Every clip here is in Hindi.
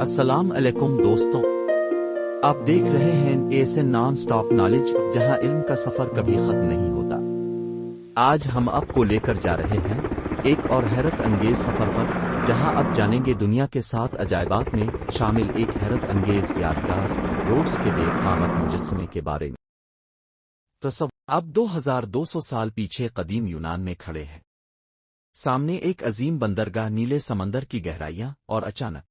अस्सलाम अलैकुम दोस्तों। आप देख रहे हैं ऐसे नॉन स्टॉप नॉलेज, जहाँ इल्म का सफ़र कभी खत्म नहीं होता। आज हम आपको लेकर जा रहे हैं एक और हैरत अंगेज सफ़र पर, जहाँ आप जानेंगे दुनिया के सात अजायबात में शामिल एक हैरत अंगेज यादगार रोड्स के देव कामत मुजस्मे के बारे में। तस्व अब 2200 साल पीछे कदीम यूनान में खड़े हैं। सामने एक अजीम बंदरगाह नीले समंदर की गहराइयाँ और अचानक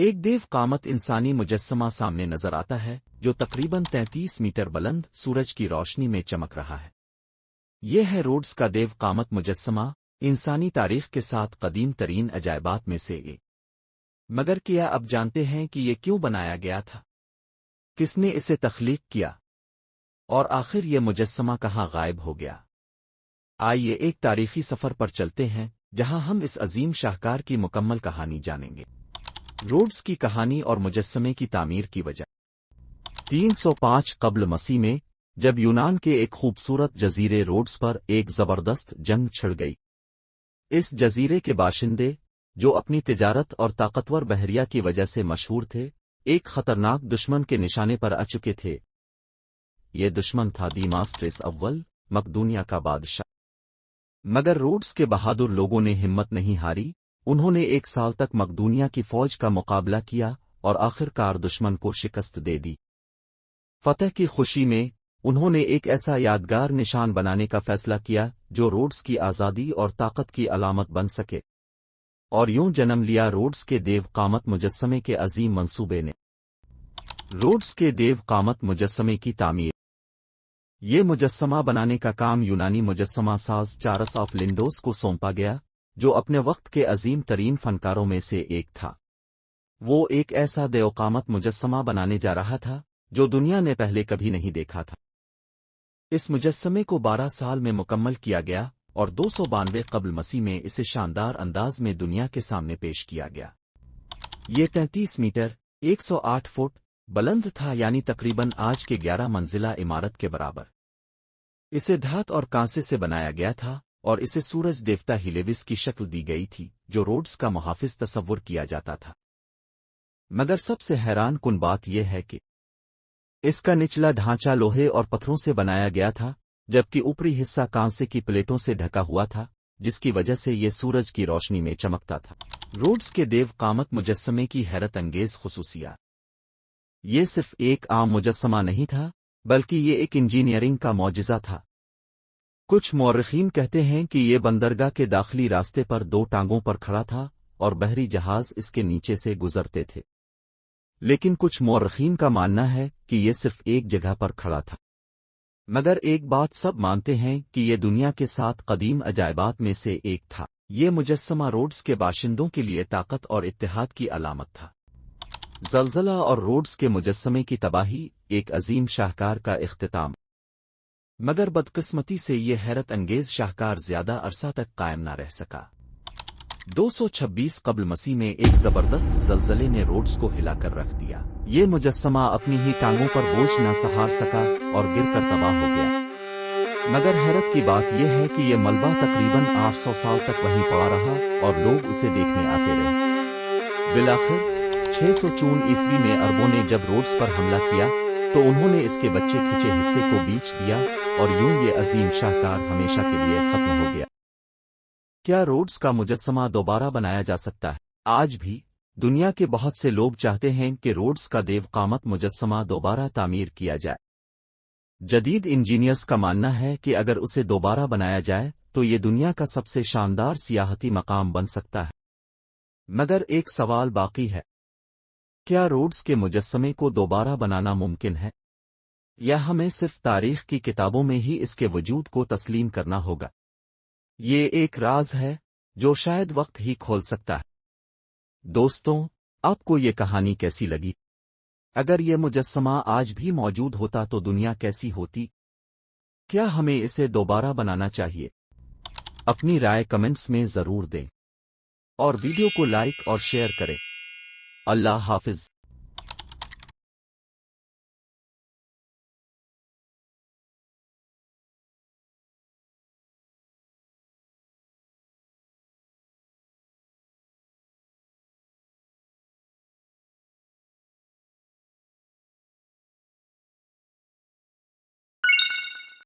एक देव कामत इंसानी मुजस्मा सामने नज़र आता है, जो तकरीबन 33 मीटर बुलंद सूरज की रोशनी में चमक रहा है। यह है रोड्स का देव कामत मुजस्मा, इंसानी तारीख के साथ कदीम तरीन अजायबात में से एक। मगर क्या अब जानते हैं कि ये क्यों बनाया गया था? किसने इसे तख्लीक किया? और आखिर ये मुजस्मा कहाँ गायब हो गया? आइए एक तारीखी सफ़र पर चलते हैं, जहाँ हम इस अजीम शाहकार की मुकम्मल कहानी जानेंगे। रोड्स की कहानी और मुजस्मे की तामीर की वजह। 305 कबल मसीह में, जब यूनान के एक खूबसूरत जजीरे रोड्स पर एक ज़बरदस्त जंग छिड़ गई। इस जजीरे के बाशिंदे, जो अपनी तिजारत और ताकतवर बहरिया की वजह से मशहूर थे, एक खतरनाक दुश्मन के निशाने पर आ चुके थे। ये दुश्मन था दीमास्ट्रेस अव्वल, मकदूनिया का बादशाह। मगर रोड्स के बहादुर लोगों ने हिम्मत नहीं हारी उन्होंने एक साल तक मकदूनिया की फौज का मुकाबला किया और आखिरकार दुश्मन को शिकस्त दे दी। फतेह की खुशी में, उन्होंने एक ऐसा यादगार निशान बनाने का फैसला किया, जो रोड्स की आज़ादी और ताकत की अलामत बन सके। और यूँ जन्म लिया रोड्स के देव कामत मुजस्समे के अजीम मंसूबे ने। रोड्स के देव कामत मुजस्समे की तामीर। ये मुजस्मा बनाने का काम यूनानी मुजस्समा साज चारस ऑफ़ लिंडोस को सौंपा गया जो अपने वक्त के अजीम तरीन फनकारों में से एक था। वो एक ऐसा देवकामत मुजस्मा बनाने जा रहा था, जो दुनिया ने पहले कभी नहीं देखा था। इस मुजस्मे को 12 साल में मुकम्मल किया गया और दो सौ बानवे कबल मसीह में इसे शानदार अंदाज में दुनिया के सामने पेश किया गया। ये 33 मीटर 108 फुट, बुलंद था यानी तकरीबन आज के 11 मंजिला इमारत के बराबर। इसे धात और कांसे से बनाया गया था और इसे सूरज देवता हिलेविस की शक्ल दी गई थी, जो रोड्स का मुहाफिज तस्वुर किया जाता था। मगर सबसे हैरान कुन बात यह है कि इसका निचला ढांचा लोहे और पत्थरों से बनाया गया था, जबकि ऊपरी हिस्सा कांसे की प्लेटों से ढका हुआ था, जिसकी वजह से ये सूरज की रोशनी में चमकता था। रोड्स के देव कामत मुजस्मे की हैरत अंगेज खसूसियात ये सिर्फ़ एक आम मुजस्मा नहीं था, बल्कि ये एक इंजीनियरिंग का मौजजा था। कुछ मौरखीन कहते हैं कि ये बंदरगाह के दाखिली रास्ते पर दो टांगों पर खड़ा था और बहरी जहाज़ इसके नीचे से गुजरते थे। लेकिन कुछ मौरखीन का मानना है कि ये सिर्फ़ एक जगह पर खड़ा था। मगर एक बात सब मानते हैं कि ये दुनिया के साथ कदीम अजायबात में से एक था। ये मुजस्समा रोड्स के बाशिंदों के लिए ताकत और इतिहाद की अलामत था। जलजला और रोड्स के मुजस्मे की तबाही एक अजीम शाहकार का इख्तिताम। मगर बदकिस्मती से ये हैरत अंगेज शाहकार ज़्यादा अरसा तक कायम न रह सका। 226 कबल मसीह में एक ज़बरदस्त जलजले ने रोड्स को हिलाकर रख दिया। ये मुजस्समा अपनी ही टांगों पर बोझ न सहार सका और गिरकर तबाह हो गया। मगर हैरत की बात यह है कि यह मलबा तकरीबन 800 साल तक वहीं पड़ा रहा और लोग उसे देखने आते रहे। बिलाखिर, छह सौ चून ईस्वी में अरबों ने जब रोड्स पर हमला किया तो उन्होंने इसके बच्चे खिंचे हिस्से को बीच दिया और यूँ ये अजीम शाहकार हमेशा के लिए खत्म हो गया। क्या रोड्स का मुजस्मा दोबारा बनाया जा सकता है? आज भी दुनिया के बहुत से लोग चाहते हैं कि रोड्स का देवकामत मुजस्मा दोबारा तामीर किया जाए। जदीद इंजीनियर्स का मानना है कि अगर उसे दोबारा बनाया जाए तो ये दुनिया का सबसे शानदार सियाहती मकाम बन सकता है। मगर एक सवाल बाकी है। क्या रोड्स के मुजस्मे को दोबारा बनाना मुमकिन है? या हमें सिर्फ़ तारीख की किताबों में ही इसके वजूद को तस्लीम करना होगा। ये एक राज है, जो शायद वक्त ही खोल सकता है। दोस्तों, आपको ये कहानी कैसी लगी? अगर ये मुजस्मा आज भी मौजूद होता तो दुनिया कैसी होती? क्या हमें इसे दोबारा बनाना चाहिए? अपनी राय कमेंट्स में ज़रूर दें। और वीडियो को लाइक और शेयर करें। अल्लाह हाफिज।